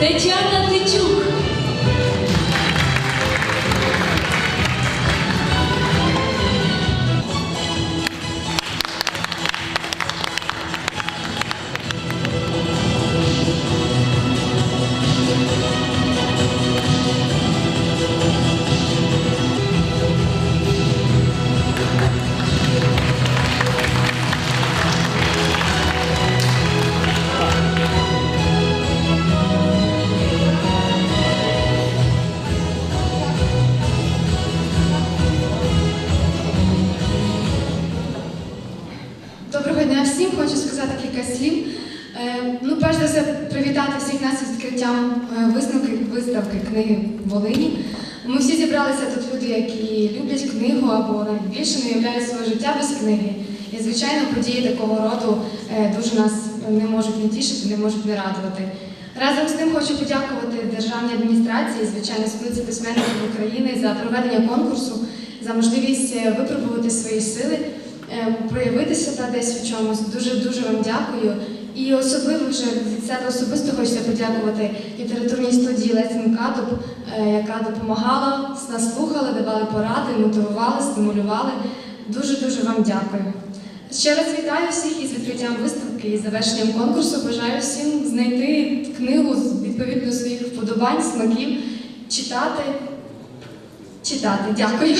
They're Tatiana. Дня всім. Хочу сказати кілька слів. Е, Ну, перш за все, привітати всіх нас з відкриттям е, виставки, виставки книги Волині. Ми всі зібралися тут люди, які люблять книгу або навіть більше не уявляють своє життя без книги. І, звичайно, події такого роду е, дуже нас не можуть не тішити, не можуть не радувати. Разом з тим хочу подякувати державній адміністрації, звичайно, спілці письменників України за проведення конкурсу, за можливість випробувати свої сили, проявити себе десь в чомусь. Дуже дуже вам дякую. І особливо вже від себе особисто хочеться подякувати літературній студії Лесін яка допомагала, нас слухала, давали поради, мотивували, стимулювали. Дуже дуже вам дякую. Ще раз вітаю всіх із відкриттям виставки і завершенням конкурсу. Бажаю всім знайти книгу відповідно своїх вподобань, смаків, читати. Читати. Дякую.